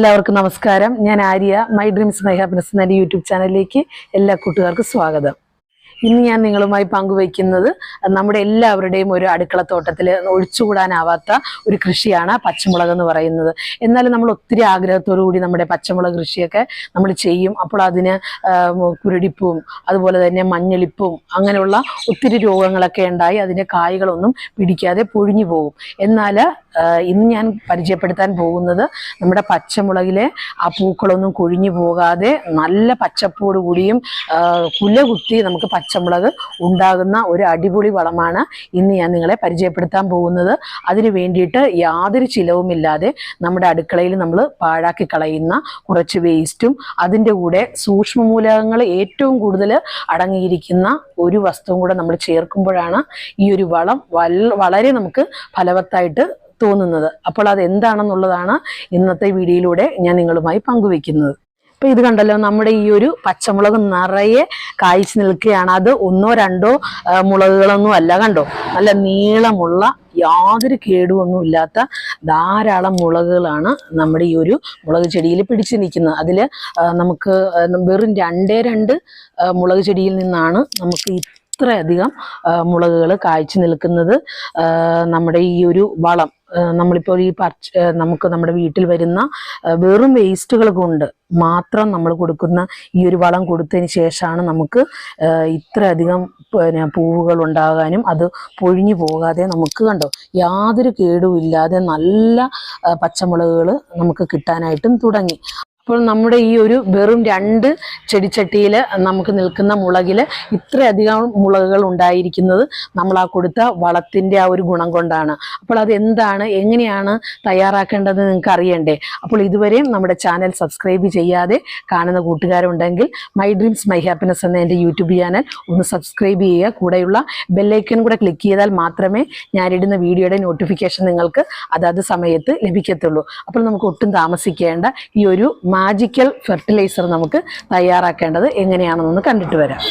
എല്ലാവർക്കും നമസ്കാരം. ഞാൻ Arya. My dreams my happiness എന്ന യൂട്യൂബ് ചാനലിലേക്ക് എല്ലാ കൂട്ടുകാർക്കും സ്വാഗതം. ഇന്ന് ഞാൻ നിങ്ങളുമായി പങ്കുവയ്ക്കുന്നത് നമ്മുടെ എല്ലാവരുടെയും ഒരു അടുക്കളത്തോട്ടത്തിൽ ഒഴിച്ചുകൂടാനാവാത്ത ഒരു കൃഷിയാണ് പച്ചമുളക് എന്ന് പറയുന്നത്. എന്നാലും നമ്മൾ ഒത്തിരി ആഗ്രഹത്തോടു കൂടി നമ്മുടെ പച്ചമുളക് കൃഷിയൊക്കെ നമ്മൾ ചെയ്യും. അപ്പോൾ അതിന് കുരുടിപ്പും അതുപോലെ തന്നെ മഞ്ഞളിപ്പും അങ്ങനെയുള്ള ഒത്തിരി രോഗങ്ങളൊക്കെ ഉണ്ടായി അതിന്റെ കായ്കളൊന്നും പിടിക്കാതെ പൊഴിഞ്ഞു പോകും. എന്നാൽ ഇന്ന് ഞാൻ പരിചയപ്പെടുത്താൻ പോകുന്നത് നമ്മുടെ പച്ചമുളകിലെ ആ പൂക്കളൊന്നും കൊഴിഞ്ഞു പോകാതെ നല്ല പച്ചപ്പോട് കൂടിയും ആ, കുല കുത്തി നമുക്ക് പച്ചമുളക് ഉണ്ടാകുന്ന ഒരു അടിപൊളി വളമാണ് ഇന്ന് ഞാൻ നിങ്ങളെ പരിചയപ്പെടുത്താൻ പോകുന്നത്. അതിന് വേണ്ടിയിട്ട് യാതൊരു ചിലവുമില്ലാതെ നമ്മുടെ അടുക്കളയിൽ നമ്മൾ പാഴാക്കി കളയുന്ന കുറച്ച് വേസ്റ്റും അതിന്റെ കൂടെ സൂക്ഷ്മമൂലകങ്ങൾ ഏറ്റവും കൂടുതൽ അടങ്ങിയിരിക്കുന്ന ഒരു വസ്തുവും കൂടെ നമ്മൾ ചേർക്കുമ്പോഴാണ് ഈ ഒരു വളം വളരെ നമുക്ക് ഫലവത്തായിട്ട് തോന്നുന്നത്. അപ്പോൾ അത് എന്താണെന്നുള്ളതാണ് ഇന്നത്തെ വീഡിയോയിലൂടെ ഞാൻ നിങ്ങളുമായി പങ്കുവെക്കുന്നത് അപ്പൊ ഇത് കണ്ടല്ലോ നമ്മുടെ ഈ ഒരു പച്ചമുളക് നിറയെ കായ്ച്ചു നിൽക്കുകയാണ്. അത് ഒന്നോ രണ്ടോ മുളകുകളൊന്നും അല്ല കണ്ടോ? നല്ല നീളമുള്ള യാതൊരു കേടുമൊന്നും ഇല്ലാത്ത ധാരാളം മുളകുകളാണ് നമ്മുടെ ഈ ഒരു മുളക് ചെടിയിൽ പിടിച്ചു നിൽക്കുന്നത്. അതിൽ നമുക്ക് വെറും രണ്ടേ രണ്ട് മുളക് ചെടിയിൽ നിന്നാണ് നമുക്ക് ഇത്രയധികം മുളകുകൾ കായ്ച്ചു നിൽക്കുന്നത് നമ്മുടെ ഈ ഒരു വളം. നമ്മളിപ്പോൾ ഈ പർച്ച് നമുക്ക് നമ്മുടെ വീട്ടിൽ വരുന്ന വെറും വേസ്റ്റുകൾ കൊണ്ട് മാത്രം നമ്മൾ കൊടുക്കുന്ന ഈ ഒരു വളം കൊടുത്തതിന് ശേഷമാണ് നമുക്ക് ഇത്രയധികം പിന്നെ പൂവുകൾ ഉണ്ടാകാനും അത് പൊഴിഞ്ഞു പോകാതെ നമുക്ക് കണ്ടോ യാതൊരു കേടുമില്ലാതെ നല്ല പച്ചമുളകുകൾ നമുക്ക് കിട്ടാനായിട്ടും തുടങ്ങി. അപ്പോൾ നമ്മുടെ ഈ ഒരു വെറും രണ്ട് ചെടിച്ചട്ടിയിൽ നമുക്ക് നിൽക്കുന്ന മുളകിൽ ഇത്രയധികം മുളകുകൾ ഉണ്ടായിരിക്കുന്നത് നമ്മൾ ആ കൊടുത്ത വളത്തിന്റെ ആ ഒരു ഗുണം കൊണ്ടാണ്. അപ്പോൾ അത് എന്താണ് എങ്ങനെയാണ് തയ്യാറാക്കേണ്ടത് നിങ്ങൾക്ക് അറിയണ്ടേ? അപ്പോൾ ഇതുവരെയും നമ്മുടെ ചാനൽ സബ്സ്ക്രൈബ് ചെയ്യാതെ കാണുന്ന കൂട്ടുകാരുണ്ടെങ്കിൽ മൈ ഡ്രീംസ് മൈ ഹാപ്പിനെസ് എന്ന എന്റെ യൂട്യൂബ് ചാനൽ ഒന്ന് സബ്സ്ക്രൈബ് ചെയ്യുക. കൂടെയുള്ള ബെല്ലൈക്കൺ കൂടെ ക്ലിക്ക് ചെയ്താൽ മാത്രമേ ഞാനിടുന്ന വീഡിയോയുടെ നോട്ടിഫിക്കേഷൻ നിങ്ങൾക്ക് അതാത് സമയത്ത് ലഭിക്കത്തുള്ളൂ. അപ്പോൾ നമുക്ക് ഒട്ടും താമസിക്കേണ്ട ഈ ഒരു മാജിക്കൽ ഫെർട്ടിലൈസർ നമുക്ക് തയ്യാറാക്കേണ്ടത് എങ്ങനെയാണെന്നൊന്ന് കണ്ടിട്ട് വരാം.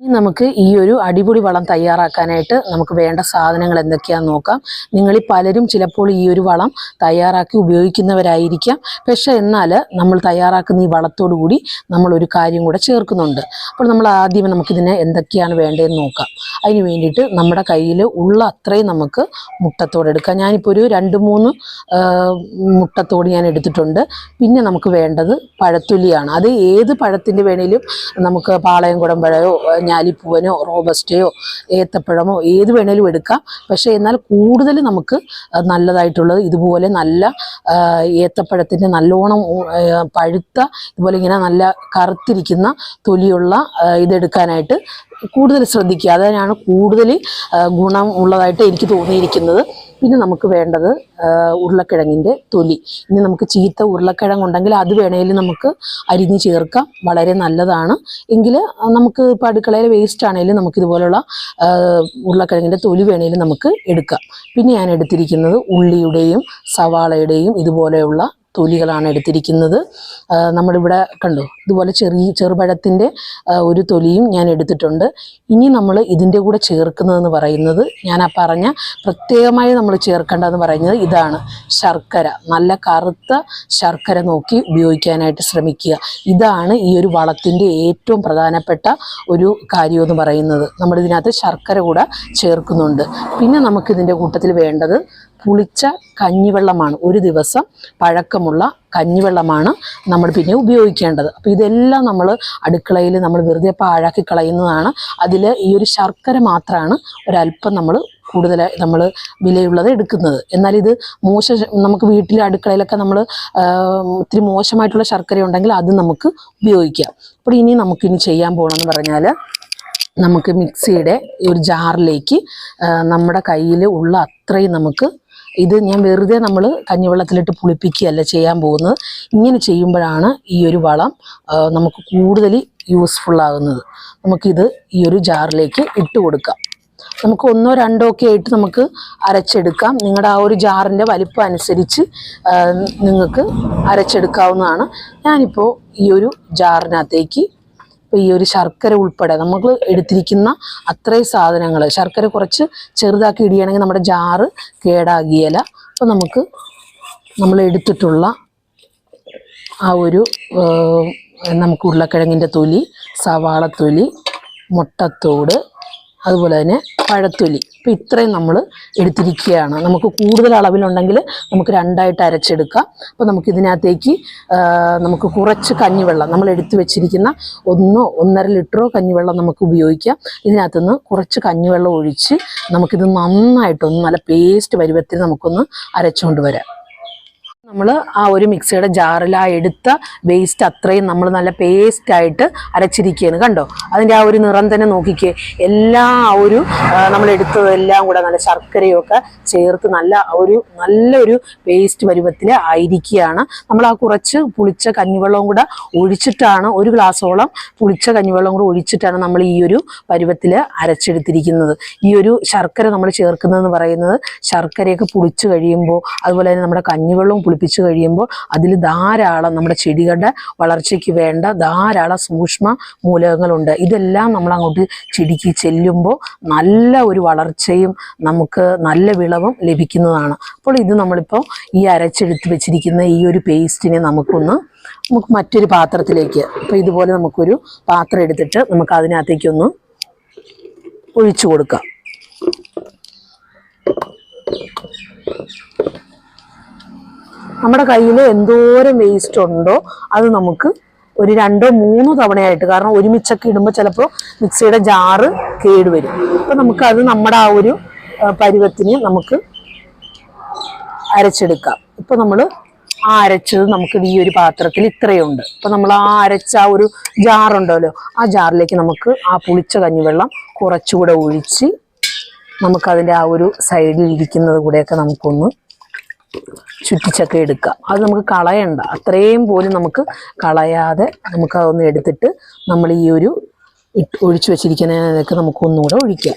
ഇനി നമുക്ക് ഈ ഒരു അടിപൊളി വളം തയ്യാറാക്കാനായിട്ട് നമുക്ക് വേണ്ട സാധനങ്ങൾ എന്തൊക്കെയാണെന്ന് നോക്കാം. നിങ്ങളിൽ പലരും ചിലപ്പോൾ ഈ ഒരു വളം തയ്യാറാക്കി ഉപയോഗിക്കുന്നവരായിരിക്കാം. പക്ഷേ എന്നാൽ നമ്മൾ തയ്യാറാക്കുന്ന ഈ വളത്തോടു കൂടി നമ്മൾ ഒരു കാര്യം കൂടെ ചേർക്കുന്നുണ്ട്. അപ്പോൾ നമ്മൾ ആദ്യം നമുക്കിതിന് എന്തൊക്കെയാണ് വേണ്ടതെന്ന് നോക്കാം. അതിന് വേണ്ടിയിട്ട് നമ്മുടെ കയ്യിൽ ഉള്ള അത്രയും നമുക്ക് മുട്ടത്തോട് എടുക്കാം. ഞാനിപ്പോൾ ഒരു രണ്ട് മൂന്ന് മുട്ടത്തോട് ഞാൻ എടുത്തിട്ടുണ്ട്. പിന്നെ നമുക്ക് വേണ്ടത് പഴത്തൊലിയാണ് അത് ഏത് പഴത്തിന്റെ വേണേലും നമുക്ക് പാളയം പഴമോ ഞാലിപ്പൂവനോ റോബസ്റ്റയോ ഏത്തപ്പഴമോ ഏത് വേണേലും എടുക്കാം. പക്ഷേ എന്നാൽ കൂടുതൽ നമുക്ക് നല്ലതായിട്ടുള്ളത് ഇതുപോലെ നല്ല ഏത്തപ്പഴത്തിന്റെ നല്ലോണം പഴുത്ത ഇതുപോലെ ഇങ്ങനെ നല്ല കറുത്തിരിക്കുന്ന തൊലിയുള്ള ഇതെടുക്കാനായിട്ട് കൂടുതൽ ശ്രദ്ധിക്കുക. അതിനാണ് കൂടുതൽ ഗുണം ഉള്ളതായിട്ട് എനിക്ക് തോന്നിയിരിക്കുന്നത്. പിന്നെ നമുക്ക് വേണ്ടത് ഉരുളക്കിഴങ്ങിന്റെ തൊലി. ഇനി നമുക്ക് ചീത്ത ഉരുളക്കിഴങ്ങ് ഉണ്ടെങ്കിൽ അത് വേണമെങ്കിൽ നമുക്ക് അരിഞ്ഞ് ചേർക്കാം. വളരെ നല്ലതാണ്. എങ്കിൽ നമുക്ക് ഇപ്പോൾ അടുക്കളയിൽ വേസ്റ്റ് ആണെങ്കിലും നമുക്ക് ഇതുപോലുള്ള ഉരുളക്കിഴങ്ങിന്റെ തൊലി വേണമെങ്കിൽ നമുക്ക് എടുക്കാം. പിന്നെ ഞാൻ എടുത്തിരിക്കുന്നത് ഉള്ളിയുടെയും സവാളയുടെയും ഇതുപോലെയുള്ള തൊലികളാണ് എടുത്തിരിക്കുന്നത്. നമ്മളിവിടെ കണ്ടു ഇതുപോലെ ചെറിയ ചെറുപഴത്തിന്റെ ഒരു തൊലിയും ഞാൻ എടുത്തിട്ടുണ്ട്. ഇനി നമ്മൾ ഇതിന്റെ കൂടെ ചേർക്കുന്നതെന്ന് പറയുന്നത് ഞാൻ ആ പറഞ്ഞ പ്രത്യേകമായി നമ്മൾ ചേർക്കേണ്ടതെന്ന് പറയുന്നത് ഇതാണ്. ശർക്കര നല്ല കറുത്ത ശർക്കര നോക്കി ഉപയോഗിക്കാനായിട്ട് ശ്രമിക്കുക. ഇതാണ് ഈ ഒരു വളത്തിന്റെ ഏറ്റവും പ്രധാനപ്പെട്ട ഒരു കാര്യമെന്ന് പറയുന്നത്. നമ്മളിതിനകത്ത് ശർക്കര കൂടെ ചേർക്കുന്നുണ്ട്. പിന്നെ നമുക്കിതിന്റെ കൂട്ടത്തിൽ വേണ്ടത് പുളിച്ച കഞ്ഞിവെള്ളമാണ്. ഒരു ദിവസം പഴക്കമുള്ള കഞ്ഞിവെള്ളമാണ് നമ്മൾ പിന്നെ ഉപയോഗിക്കേണ്ടത്. അപ്പോൾ ഇതെല്ലാം നമ്മൾ അടുക്കളയിൽ നമ്മൾ വെറുതെ പാഴാക്കി കളയുന്നതാണ്. അതിൽ ഈ ഒരു ശർക്കര മാത്രമാണ് ഒരല്പം നമ്മൾ കൂടുതൽ നമ്മൾ വിലയുള്ളത് എടുക്കുന്നത്. എന്നാൽ ഇത് മോശ നമുക്ക് വീട്ടിലെ അടുക്കളയിലൊക്കെ നമ്മൾ ഒത്തിരി മോശമായിട്ടുള്ള ശർക്കര ഉണ്ടെങ്കിൽ അത് നമുക്ക് ഉപയോഗിക്കാം. അപ്പോൾ ഇനി നമുക്കിനി ചെയ്യാൻ പോകണമെന്ന് പറഞ്ഞാൽ നമുക്ക് മിക്സിയുടെ ഒരു ജാറിലേക്ക് നമ്മുടെ കയ്യിൽ ഉള്ള അത്രയും നമുക്ക് ഇത് ഞാൻ വെറുതെ നമ്മൾ കഞ്ഞിവെള്ളത്തിലിട്ട് പുളിപ്പിക്കുകയല്ല ചെയ്യാൻ പോകുന്നത്. ഇങ്ങനെ ചെയ്യുമ്പോഴാണ് ഈ ഒരു വളം നമുക്ക് കൂടുതൽ യൂസ്ഫുള്ളാകുന്നത് നമുക്കിത് ഈ ഒരു ജാറിലേക്ക് ഇട്ട് കൊടുക്കാം. നമുക്ക് ഒന്നോ രണ്ടോ ഒക്കെ ആയിട്ട് നമുക്ക് അരച്ചെടുക്കാം. നിങ്ങളുടെ ആ ഒരു ജാറിന്റെ വലിപ്പം അനുസരിച്ച് നിങ്ങൾക്ക് അരച്ചെടുക്കാവുന്നതാണ്. ഞാനിപ്പോൾ ഈ ഒരു ജാറിനകത്തേക്ക് അപ്പോൾ ഈ ഒരു ശർക്കര ഉൾപ്പെടെ നമ്മൾ എടുത്തിരിക്കുന്ന അത്രയും സാധനങ്ങൾ ശർക്കര കുറച്ച് ചെറുതാക്കി ഇടുകയാണെങ്കിൽ നമ്മുടെ ജാറ് കേടാകിയല. അപ്പോൾ നമുക്ക് നമ്മൾ എടുത്തിട്ടുള്ള ആ ഒരു നമുക്ക് ഉരുളക്കിഴങ്ങിന്റെ തൊലി സവാള തൊലി മുട്ടത്തോട് അതുപോലെ തന്നെ പഴത്തൊലി. അപ്പോൾ ഇത്രയും നമ്മൾ എടുത്തിരിക്കുകയാണ്. നമുക്ക് കൂടുതൽ അളവിലുണ്ടെങ്കിൽ നമുക്ക് രണ്ടായിട്ട് അരച്ചെടുക്കാം. അപ്പോൾ നമുക്ക് ഇതിനകത്തേക്ക് ആ, നമുക്ക് കുറച്ച് കഞ്ഞിവെള്ളം നമ്മൾ എടുത്തു വെച്ചിരിക്കുന്ന ഒന്നോ ഒന്നര ലിറ്ററോ കഞ്ഞിവെള്ളം നമുക്ക് ഉപയോഗിക്കാം. ഇതിനകത്തുനിന്ന് കുറച്ച് കഞ്ഞിവെള്ളം ഒഴിച്ച് നമുക്കിത് നന്നായിട്ടൊന്ന് നല്ല പേസ്റ്റ് പരുവത്തിൽ നമുക്കൊന്ന് അരച്ചുകൊണ്ട് വരാം. നമ്മൾ ആ ഒരു മിക്സിയുടെ ജാറിൽ ആ എടുത്ത വേസ്റ്റ് അത്രയും നമ്മൾ നല്ല പേസ്റ്റായിട്ട് അരച്ചിരിക്കുകയാണ് കണ്ടോ? അതിന്റെ ആ ഒരു നിറം തന്നെ നോക്കിക്കേ. എല്ലാ ആ ഒരു നമ്മൾ എടുത്തതെല്ലാം കൂടെ നല്ല ശർക്കരയൊക്കെ ചേർത്ത് നല്ല ഒരു നല്ലൊരു പേസ്റ്റ് പരുവത്തിൽ ആയിരിക്കുകയാണ്. നമ്മൾ ആ കുറച്ച് പുളിച്ച കഞ്ഞിവെള്ളവും കൂടെ ഒഴിച്ചിട്ടാണ് ഒരു ഗ്ലാസ്സോളം പുളിച്ച കഞ്ഞിവെള്ളം കൂടെ ഒഴിച്ചിട്ടാണ് നമ്മൾ ഈ ഒരു പരുവത്തിൽ അരച്ചെടുത്തിരിക്കുന്നത്. ഈ ഒരു ശർക്കര നമ്മൾ ചേർക്കുന്നതെന്ന് പറയുന്നത് ശർക്കരയൊക്കെ പുളിച്ച് കഴിയുമ്പോൾ അതുപോലെ തന്നെ നമ്മുടെ കഞ്ഞിവെള്ളവും പുളിപ്പിച്ച് കഴിയുമ്പോൾ അതിൽ ധാരാളം നമ്മുടെ ചെടികളുടെ വളർച്ചയ്ക്ക് വേണ്ട ധാരാളം സൂക്ഷ്മ മൂലകങ്ങളുണ്ട്. ഇതെല്ലാം നമ്മൾ അങ്ങോട്ട് ചെടിക്ക് ചെല്ലുമ്പോൾ നല്ല ഒരു വളർച്ചയും നമുക്ക് നല്ല വിളവും ലഭിക്കുന്നതാണ്. അപ്പോൾ ഇത് നമ്മളിപ്പോൾ ഈ അരച്ചെടുത്ത് വെച്ചിരിക്കുന്ന ഈ ഒരു പേസ്റ്റിനെ നമുക്കൊന്ന് നമുക്ക് മറ്റൊരു പാത്രത്തിലേക്ക് അപ്പോൾ ഇതുപോലെ നമുക്കൊരു പാത്രം എടുത്തിട്ട് നമുക്ക് അതിനകത്തേക്കൊന്ന് ഒഴിച്ചു കൊടുക്കാം. നമ്മുടെ കയ്യിൽ എന്തോരം വേസ്റ്റ് ഉണ്ടോ അത് നമുക്ക് ഒരു രണ്ടോ മൂന്നോ തവണയായിട്ട്. കാരണം ഒരുമിച്ചൊക്കെ ഇടുമ്പോൾ ചിലപ്പോൾ മിക്സിയുടെ ജാറ് കേടുവരും. അപ്പം നമുക്കത് നമ്മുടെ ആ ഒരു പരുവത്തിന് നമുക്ക് അരച്ചെടുക്കാം. ഇപ്പം നമ്മൾ ആ അരച്ചത് നമുക്ക് ഈ ഒരു പാത്രത്തിൽ ഇത്രയുണ്ട്. അപ്പം നമ്മൾ ആ അരച്ച ആ ഒരു ജാറുണ്ടല്ലോ ആ ജാറിലേക്ക് നമുക്ക് ആ പുളിച്ച കഞ്ഞിവെള്ളം കുറച്ചുകൂടെ ഒഴിച്ച് നമുക്കതിന്റെ ആ ഒരു സൈഡിൽ ഇരിക്കുന്നത് കൂടെയൊക്കെ നമുക്കൊന്ന് ചുറ്റിച്ചൊക്കെ എടുക്കുക അത് നമുക്ക് കളയണ്ട. അത്രയും പോലും നമുക്ക് കളയാതെ നമുക്ക് അതൊന്ന് എടുത്തിട്ട് നമ്മൾ ഈ ഒരു ഒഴിച്ചു വെച്ചിരിക്കുന്നതിനൊക്കെ നമുക്ക് ഒന്നുകൂടെ ഒഴിക്കാം.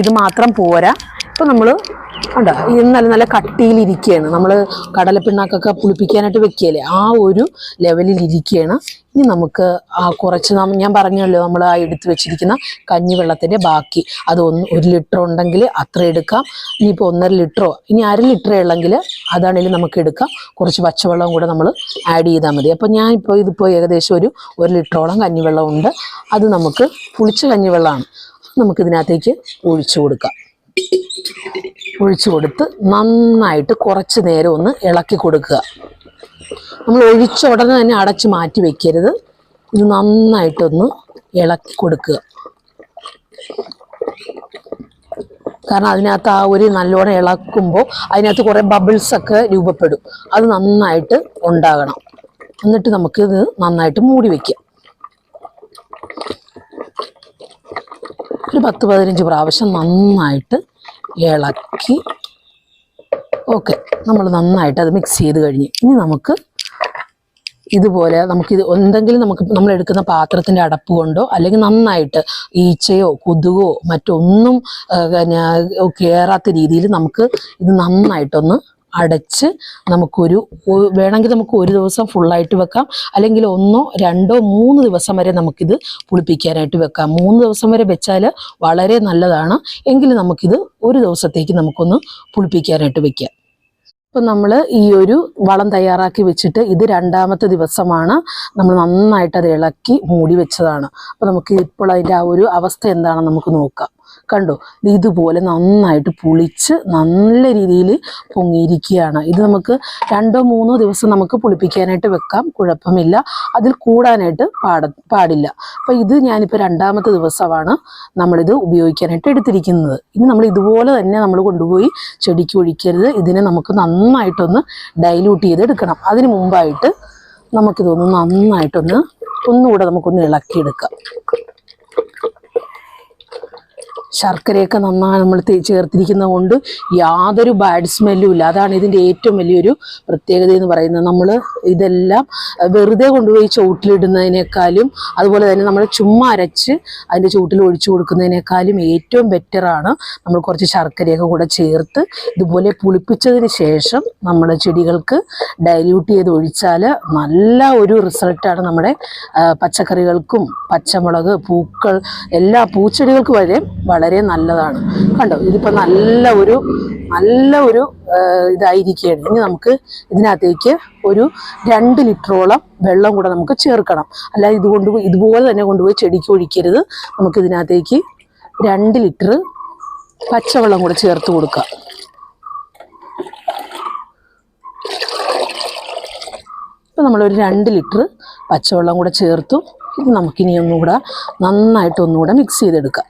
ഇത് മാത്രം പോരാ. ഇപ്പം നമ്മൾ ഉണ്ടോ നല്ല നല്ല കട്ടിയിലിരിക്കുകയാണ് നമ്മൾ കടലപ്പിണ്ണാക്കൊക്കെ പുളിപ്പിക്കാനായിട്ട് വെക്കുകയല്ലേ ആ ഒരു ലെവലിൽ ഇരിക്കുകയാണ് ഇനി നമുക്ക് ആ കുറച്ച് ഞാൻ പറഞ്ഞല്ലോ നമ്മൾ ആ എടുത്തു വെച്ചിരിക്കുന്ന കഞ്ഞിവെള്ളത്തിന്റെ ബാക്കി. അത് ഒന്ന് ഒരു ലിറ്റർ ഉണ്ടെങ്കിൽ അത്ര എടുക്കാം. ഇനിയിപ്പോൾ ഒന്നര ലിറ്ററോ ഇനി അര ലിറ്റർ ഉള്ളെങ്കിൽ അതാണെങ്കിലും നമുക്ക് എടുക്കാം. കുറച്ച് പച്ചവെള്ളം കൂടെ നമ്മൾ ആഡ് ചെയ്താൽ മതി. ഞാൻ ഇപ്പോൾ ഇതിപ്പോൾ ഏകദേശം ഒരു ഒരു ലിറ്ററോളം കഞ്ഞിവെള്ളം ഉണ്ട് അത് നമുക്ക് പുളിച്ച കഞ്ഞിവെള്ളമാണ്. നമുക്കിതിനകത്തേക്ക് ഒഴിച്ചു കൊടുക്കാം. ഒഴിച്ചു കൊടുത്ത് നന്നായിട്ട് കുറച്ച് നേരം ഒന്ന് ഇളക്കി കൊടുക്കുക. നമ്മൾ ഒഴിച്ച ഉടനെ തന്നെ അടച്ച് മാറ്റി വെക്കരുത്. ഇത് നന്നായിട്ടൊന്ന് ഇളക്കി കൊടുക്കുക. കാരണം അതിനകത്ത് ആ ഒരു നല്ലോണം ഇളക്കുമ്പോൾ അതിനകത്ത് കുറേ ബബിൾസൊക്കെ രൂപപ്പെടും. അത് നന്നായിട്ട് ഉണ്ടാകണം. എന്നിട്ട് നമുക്കിത് നന്നായിട്ട് മൂടി വയ്ക്കാം പത്ത് പതിനഞ്ച് പ്രാവശ്യം നന്നായിട്ട് ഇളക്കി. ഓക്കെ നമ്മൾ നന്നായിട്ട് അത് മിക്സ് ചെയ്ത് കഴിഞ്ഞ്. ഇനി നമുക്ക് ഇതുപോലെ നമുക്കിത് എന്തെങ്കിലും നമുക്ക് നമ്മൾ എടുക്കുന്ന പാത്രത്തിന്റെ അടപ്പ് കൊണ്ടോ അല്ലെങ്കിൽ നന്നായിട്ട് ഈച്ചയോ കൊതുകോ മറ്റൊന്നും കയറാത്ത രീതിയിൽ നമുക്ക് ഇത് നന്നായിട്ടൊന്ന് അടച്ച് നമുക്കൊരു വേണമെങ്കിൽ നമുക്ക് ഒരു ദിവസം ഫുള്ളായിട്ട് വെക്കാം. അല്ലെങ്കിൽ ഒന്നോ രണ്ടോ മൂന്ന് ദിവസം വരെ നമുക്കിത് പുളിപ്പിക്കാനായിട്ട് വെക്കാം. മൂന്ന് ദിവസം വരെ വെച്ചാൽ വളരെ നല്ലതാണ്. എങ്കിൽ നമുക്കിത് ഒരു ദിവസത്തേക്ക് നമുക്കൊന്ന് പുളിപ്പിക്കാനായിട്ട് വെക്കാം. ഇപ്പം നമ്മൾ ഈ ഒരു വളം തയ്യാറാക്കി വെച്ചിട്ട് ഇത് രണ്ടാമത്തെ ദിവസമാണ് നമ്മൾ നന്നായിട്ട് അത് ഇളക്കി മൂടി വെച്ചതാണ്. അപ്പോൾ നമുക്ക് ഇപ്പോൾ അതിന്റെ ആ ഒരു അവസ്ഥ എന്താണെന്ന് നമുക്ക് നോക്കാം. കണ്ടോ? ഇതുപോലെ നന്നായിട്ട് പുളിച്ച് നല്ല രീതിയിൽ പൊങ്ങിയിരിക്കുകയാണ്. ഇത് നമുക്ക് രണ്ടോ മൂന്നോ ദിവസം നമുക്ക് പുളിപ്പിക്കാനായിട്ട് വെക്കാം. കുഴപ്പമില്ല. അതിൽ കൂടാനായിട്ട് പാട പാടില്ല. അപ്പോൾ ഇത് ഞാനിപ്പോൾ രണ്ടാമത്തെ ദിവസമാണ് നമ്മളിത് ഉപയോഗിക്കാനായിട്ട് എടുത്തിരിക്കുന്നത്. ഇനി നമ്മൾ ഇതുപോലെ തന്നെ നമ്മൾ കൊണ്ടുപോയി ചെടിക്ക് ഒഴിക്കരുത്. ഇതിനെ നമുക്ക് നന്നായിട്ടൊന്ന് ഡൈല്യൂട്ട് ചെയ്തെടുക്കണം. അതിന് മുമ്പായിട്ട് നമുക്കിതൊന്ന് നന്നായിട്ടൊന്ന് ഒന്നുകൂടെ നമുക്കൊന്ന് ഇളക്കിയെടുക്കാം. ശർക്കരയൊക്കെ നന്നായി നമ്മൾ ചേർത്തിരിക്കുന്ന ചേർത്തിരിക്കുന്നത് കൊണ്ട് യാതൊരു ബാഡ് സ്മെല്ലും ഇല്ല. അതാണ് ഇതിന്റെ ഏറ്റവും വലിയൊരു പ്രത്യേകത എന്ന് പറയുന്നത്. നമ്മൾ ഇതെല്ലാം വെറുതെ കൊണ്ടുപോയി ചുവട്ടിലിടുന്നതിനേക്കാളും അതുപോലെ തന്നെ നമ്മൾ ചുമ്മാ അരച്ച് അതിന്റെ ചുവട്ടിൽ ഒഴിച്ചു കൊടുക്കുന്നതിനേക്കാളും ഏറ്റവും ബെറ്ററാണ് നമ്മൾ കുറച്ച് ശർക്കരയൊക്കെ കൂടെ ചേർത്ത് ഇതുപോലെ പുളിപ്പിച്ചതിന് ശേഷം നമ്മൾ ചെടികൾക്ക് ഡൈല്യൂട്ട് ചെയ്ത് ഒഴിച്ചാൽ നല്ല ഒരു റിസൾട്ടാണ് നമ്മുടെ പച്ചക്കറികൾക്കും പച്ചമുളക് പൂക്കൾ എല്ലാ പൂച്ചെടികൾക്ക് വരെ വളരെ നല്ലതാണ്. കണ്ടോ? ഇതിപ്പോൾ നല്ല ഒരു നല്ല ഒരു ഇതായിരിക്കുകയാണ്. ഇനി നമുക്ക് ഇതിനകത്തേക്ക് ഒരു രണ്ട് ലിറ്ററോളം വെള്ളം കൂടെ നമുക്ക് ചേർക്കണം. അല്ലാതെ ഇതുകൊണ്ട് ഇതുപോലെ തന്നെ കൊണ്ടുപോയി ചെടിക്ക് ഒഴിക്കരുത്. നമുക്ക് ഇതിനകത്തേക്ക് രണ്ട് ലിറ്റർ പച്ചവെള്ളം കൂടെ ചേർത്ത് കൊടുക്കാം. ഇപ്പം നമ്മളൊരു രണ്ട് ലിറ്റർ പച്ചവെള്ളം കൂടെ ചേർത്തു. ഇത് നമുക്കിനി ഒന്നുകൂടെ നന്നായിട്ട് ഒന്നുകൂടെ മിക്സ് ചെയ്തെടുക്കാം.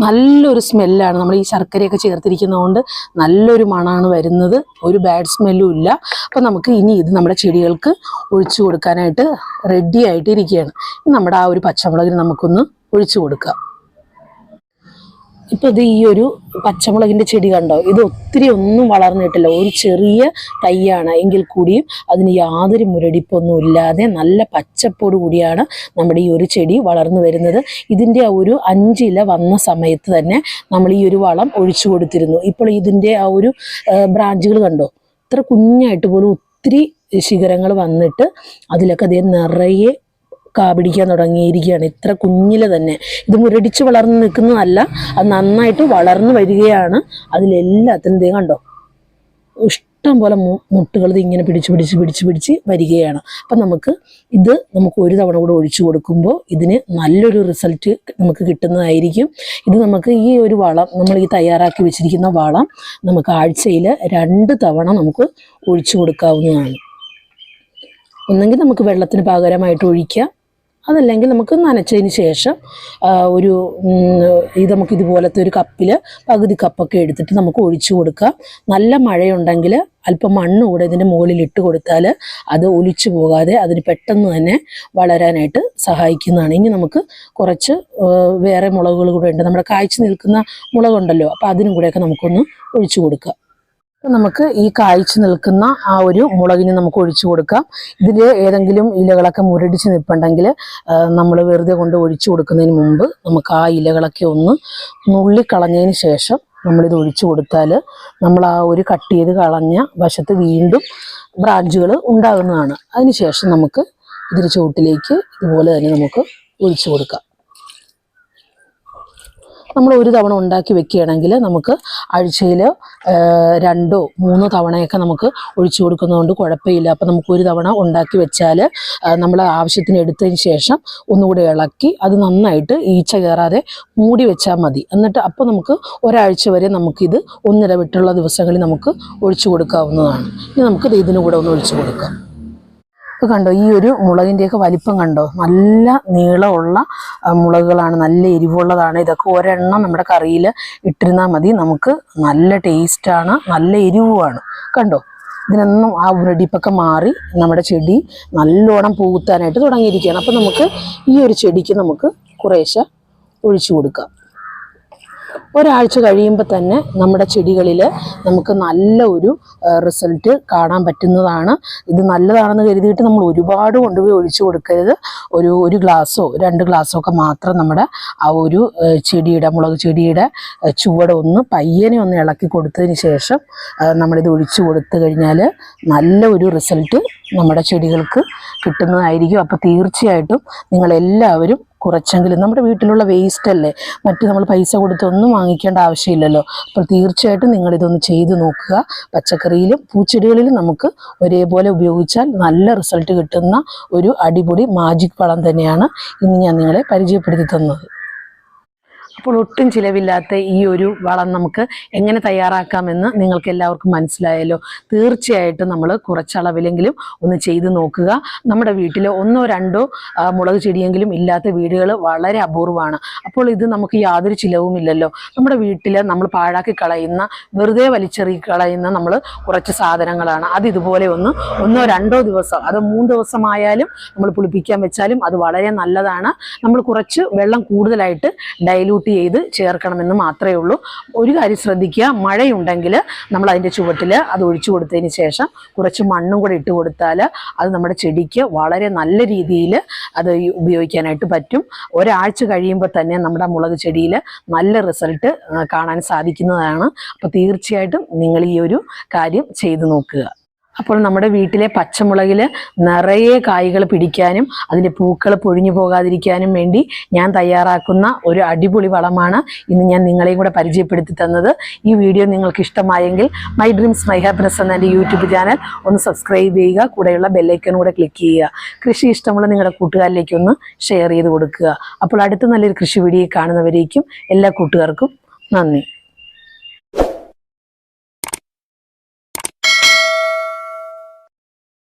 നല്ലൊരു സ്മെല്ലാണ്. നമ്മൾ ഈ ശർക്കരയൊക്കെ ചേർത്തിരിക്കുന്നതുകൊണ്ട് നല്ലൊരു മണമാണ് വരുന്നത്. ഒരു ബാഡ് സ്മെല്ലും ഇല്ല. അപ്പം നമുക്ക് ഇനി ഇത് നമ്മുടെ ചെടികൾക്ക് ഒഴിച്ചു കൊടുക്കാനായിട്ട് റെഡി ആയിട്ട് ഇരിക്കുകയാണ് നമ്മുടെ ആ ഒരു പച്ചമുളകിന് നമുക്കൊന്ന് ഒഴിച്ചു കൊടുക്കാം. ഇപ്പൊ ഇത് ഈ ഒരു പച്ചമുളകിന്റെ ചെടി കണ്ടോ? ഇത് ഒത്തിരി ഒന്നും വളർന്നിട്ടില്ല ഒരു ചെറിയ തൈയാണ്. എങ്കിൽ കൂടിയും അതിന് യാതൊരു മുരടിപ്പൊന്നും ഇല്ലാതെ നല്ല പച്ചപ്പോട് കൂടിയാണ് നമ്മുടെ ഈ ഒരു ചെടി വളർന്നു വരുന്നത്. ഇതിന്റെ ആ ഒരു അഞ്ചില വന്ന സമയത്ത് തന്നെ നമ്മൾ ഈ ഒരു വളം ഒഴിച്ചു കൊടുത്തിരുന്നു. ഇപ്പോൾ ഇതിന്റെ ആ ഒരു ബ്രാഞ്ചുകൾ കണ്ടോ? ഇത്ര കുഞ്ഞായിട്ട് പോലും ഒത്തിരി ശിഖരങ്ങൾ വന്നിട്ട് അതിലൊക്കെ അതേ നിറയെ കാ പിടിക്കാൻ തുടങ്ങിയിരിക്കുകയാണ്. ഇത്ര കുഞ്ഞിലെ തന്നെ. ഇത് മുരടിച്ച് വളർന്ന് നിൽക്കുന്നതല്ല അത് നന്നായിട്ട് വളർന്നു വരികയാണ്. അതിലെല്ലാത്തിനും ദേ കണ്ടോ ഇഷ്ടം പോലെ മുട്ടുകൾ ഇത് ഇങ്ങനെ പിടിച്ച് പിടിച്ച് പിടിച്ച് പിടിച്ച് വരികയാണ്. അപ്പം നമുക്ക് ഇത് നമുക്ക് ഒരു തവണ കൂടെ ഒഴിച്ചു കൊടുക്കുമ്പോൾ ഇതിന് നല്ലൊരു റിസൾട്ട് നമുക്ക് കിട്ടുന്നതായിരിക്കും. ഇത് നമുക്ക് ഈ ഒരു വളം നമ്മൾ ഈ തയ്യാറാക്കി വെച്ചിരിക്കുന്ന വളം നമുക്ക് ആഴ്ചയിൽ രണ്ട് തവണ നമുക്ക് ഒഴിച്ചു കൊടുക്കാവുന്നതാണ്. ഒന്നെങ്കിൽ നമുക്ക് വെള്ളത്തിന് പകരമായിട്ട് ഒഴിക്കാം. അതല്ലെങ്കിൽ നമുക്ക് നനച്ചതിന് ശേഷം ഒരു ഇത് നമുക്ക് ഇതുപോലത്തെ ഒരു കപ്പിൽ പകുതി കപ്പൊക്കെ എടുത്തിട്ട് നമുക്ക് ഒഴിച്ചു കൊടുക്കാം. നല്ല മഴയുണ്ടെങ്കിൽ അല്പം മണ്ണ് കൂടെ ഇതിന്റെ മുകളിൽ ഇട്ട് കൊടുത്താൽ അത് ഒലിച്ചു പോകാതെ അതിന് പെട്ടെന്ന് തന്നെ വളരാനായിട്ട് സഹായിക്കുന്നതാണ്. ഇനി നമുക്ക് കുറച്ച് വേറെ മുളകുകൾ കൂടെ ഉണ്ട്. നമ്മുടെ കായ്ച്ചു നിൽക്കുന്ന മുളകുണ്ടല്ലോ അപ്പോൾ അതിനും കൂടെയൊക്കെ നമുക്കൊന്ന് ഒഴിച്ചു കൊടുക്കാം. നമുക്ക് ഈ കായ്ച്ചു നിൽക്കുന്ന ആ ഒരു മുളകിന് നമുക്ക് ഒഴിച്ചു കൊടുക്കാം. ഇതിൽ ഏതെങ്കിലും ഇലകളൊക്കെ മുരടിച്ച് നിൽപ്പുണ്ടെങ്കിൽ നമ്മൾ വെറുതെ കൊണ്ട് ഒഴിച്ചു കൊടുക്കുന്നതിന് മുമ്പ് നമുക്ക് ആ ഇലകളൊക്കെ ഒന്ന് നുള്ളിക്കളഞ്ഞതിന് ശേഷം നമ്മളിത് ഒഴിച്ചു കൊടുത്താൽ നമ്മൾ ആ ഒരു കട്ട് ചെയ്ത് കളഞ്ഞ വശത്ത് വീണ്ടും ബ്രാഞ്ചുകൾ ഉണ്ടാകുന്നതാണ്. അതിനുശേഷം നമുക്ക് ഇതിന് ചുവട്ടിലേക്ക് ഇതുപോലെ തന്നെ നമുക്ക് ഒഴിച്ചു കൊടുക്കാം. നമ്മൾ ഒരു തവണ ഉണ്ടാക്കി വെക്കുകയാണെങ്കിൽ നമുക്ക് ആഴ്ചയിൽ രണ്ടോ മൂന്നോ തവണയൊക്കെ നമുക്ക് ഒഴിച്ചു കൊടുക്കുന്നതുകൊണ്ട് കുഴപ്പമില്ല. അപ്പം നമുക്ക് ഒരു തവണ ഉണ്ടാക്കി വെച്ചാൽ നമ്മൾ ആവശ്യത്തിന് എടുത്തതിന് ശേഷം ഒന്നുകൂടെ ഇളക്കി അത് നന്നായിട്ട് ഈച്ച കയറാതെ മൂടി വെച്ചാൽ മതി. എന്നിട്ട് അപ്പോൾ നമുക്ക് ഒരാഴ്ച വരെ നമുക്കിത് ഒന്നിടവിട്ടുള്ള ദിവസങ്ങളിൽ നമുക്ക് ഒഴിച്ചു കൊടുക്കാവുന്നതാണ്. ഇനി നമുക്കിത് ഇതിനു കൂടെ ഒന്ന് ഒഴിച്ചു കൊടുക്കാം. ഇത് കണ്ടോ? ഈ ഒരു മുളകിന്റെയൊക്കെ വലിപ്പം കണ്ടോ? നല്ല നീളമുള്ള മുളകുകളാണ് നല്ല എരിവുള്ളതാണ്. ഇതൊക്കെ ഒരെണ്ണം നമ്മുടെ കറിയിൽ ഇട്ടിരുന്നാൽ മതി. നമുക്ക് നല്ല ടേസ്റ്റാണ് നല്ല എരിവുമാണ്. കണ്ടോ? ഇതിനൊന്നും ആ ഉരടിപ്പൊക്കെ മാറി നമ്മുടെ ചെടി നല്ലോണം പൂത്താനായിട്ട് തുടങ്ങിയിരിക്കുകയാണ്. അപ്പം നമുക്ക് ഈ ഒരു ചെടിക്ക് നമുക്ക് കുറേശ്ശെ ഒഴിച്ചു കൊടുക്കാം. ഒരാഴ്ച കഴിയുമ്പോൾ തന്നെ നമ്മുടെ ചെടികളിൽ നമുക്ക് നല്ല ഒരു റിസൾട്ട് കാണാൻ പറ്റുന്നതാണ്. ഇത് നല്ലതാണെന്ന് കരുതിയിട്ട് നമ്മൾ ഒരുപാട് കൊണ്ടുപോയി ഒഴിച്ചു കൊടുക്കരുത്. ഒരു ഒരു ഗ്ലാസ്സോ രണ്ട് ഗ്ലാസ്സോ ഒക്കെ മാത്രം നമ്മുടെ ആ ഒരു ചെടിയുടെ മുളക് ചെടിയുടെ ചുവട് ഒന്ന് പയ്യനെ ഒന്ന് ഇളക്കി കൊടുത്തതിന് ശേഷം നമ്മളിത് ഒഴിച്ചു കൊടുത്തു കഴിഞ്ഞാൽ നല്ല ഒരു റിസൾട്ട് നമ്മുടെ ചെടികൾക്ക് കിട്ടുന്നതായിരിക്കും. അപ്പോൾ തീർച്ചയായിട്ടും നിങ്ങളെല്ലാവരും കുറച്ചെങ്കിലും നമ്മുടെ വീട്ടിലുള്ള വേസ്റ്റ് അല്ലേ? മറ്റ് നമ്മൾ പൈസ കൊടുത്തൊന്നും വാങ്ങിക്കേണ്ട ആവശ്യമില്ലല്ലോ. അപ്പോൾ തീർച്ചയായിട്ടും നിങ്ങൾ ഇതൊന്ന് ചെയ്ത് നോക്കുക. പച്ചക്കറിയിലും പൂച്ചെടികളിലും നമുക്ക് ഒരേപോലെ ഉപയോഗിച്ചാൽ നല്ല റിസൾട്ട് കിട്ടുന്ന ഒരു അടിപൊളി മാജിക് വളം തന്നെയാണ് ഇന്ന് ഞാൻ നിങ്ങളെ പരിചയപ്പെടുത്തി തന്നത്. അപ്പോൾ ഒട്ടും ചിലവില്ലാത്ത ഈ ഒരു വളം നമുക്ക് എങ്ങനെ തയ്യാറാക്കാമെന്ന് നിങ്ങൾക്ക് എല്ലാവർക്കും മനസ്സിലായല്ലോ. തീർച്ചയായിട്ടും നമ്മൾ കുറച്ചളവിലെങ്കിലും ഒന്ന് ചെയ്ത് നോക്കുക. നമ്മുടെ വീട്ടിൽ ഒന്നോ രണ്ടോ മുളക് ചെടിയെങ്കിലും ഇല്ലാത്ത വീടുകൾ വളരെ അപൂർവമാണ്. അപ്പോൾ ഇത് നമുക്ക് യാതൊരു ചിലവുമില്ലല്ലോ. നമ്മുടെ വീട്ടിൽ നമ്മൾ പാഴാക്കി കളയുന്ന വെറുതെ വലിച്ചെറി കളയുന്ന നമ്മൾ കുറച്ച് സാധനങ്ങളാണ്. അത് ഇതുപോലെ ഒന്ന് ഒന്നോ രണ്ടോ ദിവസം അത് മൂന്ന് ദിവസമായാലും നമ്മൾ പുളിപ്പിക്കാൻ വെച്ചാലും അത് വളരെ നല്ലതാണ്. നമ്മൾ കുറച്ച് വെള്ളം കൂടുതലായിട്ട് ഡൈലൂട്ട് ചെയ്ത് ചേർക്കണമെന്ന് മാത്രമേ ഉള്ളൂ. ഒരു കാര്യം ശ്രദ്ധിക്കുക മഴയുണ്ടെങ്കിൽ നമ്മൾ അതിന്റെ ചുവട്ടിൽ അത് ഒഴിച്ചു കൊടുത്തതിന് ശേഷം കുറച്ച് മണ്ണും കൂടെ ഇട്ട് കൊടുത്താൽ അത് നമ്മുടെ ചെടിക്ക് വളരെ നല്ല രീതിയിൽ അത് ഉപയോഗിക്കാനായിട്ട് പറ്റും. ഒരാഴ്ച കഴിയുമ്പോൾ തന്നെ നമ്മുടെ മുളക് ചെടിയിൽ നല്ല റിസൾട്ട് കാണാൻ സാധിക്കുന്നതാണ്. അപ്പോൾ തീർച്ചയായിട്ടും നിങ്ങൾ ഈ ഒരു കാര്യം ചെയ്തു നോക്കുക. അപ്പോൾ നമ്മുടെ വീട്ടിലെ പച്ചമുളകിൽ നിറയെ കായ്കൾ പിടിക്കാനും അതിന്റെ പൂക്കൾ പൊഴിഞ്ഞു പോകാതിരിക്കാനും വേണ്ടി ഞാൻ തയ്യാറാക്കുന്ന ഒരു അടിപൊളി വളമാണ് ഇന്ന് ഞാൻ നിങ്ങളെയും കൂടെ പരിചയപ്പെടുത്തി തന്നത്. ഈ വീഡിയോ നിങ്ങൾക്ക് ഇഷ്ടമായെങ്കിൽ മൈ ഡ്രീംസ് മൈ ഹാപ്പിനെസ് എന്ന എന്റെ യൂട്യൂബ് ചാനൽ ഒന്ന് സബ്സ്ക്രൈബ് ചെയ്യുക കൂടെയുള്ള ബെല്ലൈക്കൻ കൂടെ ക്ലിക്ക് ചെയ്യുക. കൃഷി ഇഷ്ടമുള്ള നിങ്ങളുടെ കൂട്ടുകാരിലേക്ക് ഒന്ന് ഷെയർ ചെയ്ത് കൊടുക്കുക. അപ്പോൾ അടുത്ത നല്ലൊരു കൃഷി വീഡിയോ കാണുന്നവരേക്കും എല്ലാ കൂട്ടുകാർക്കും നന്ദി.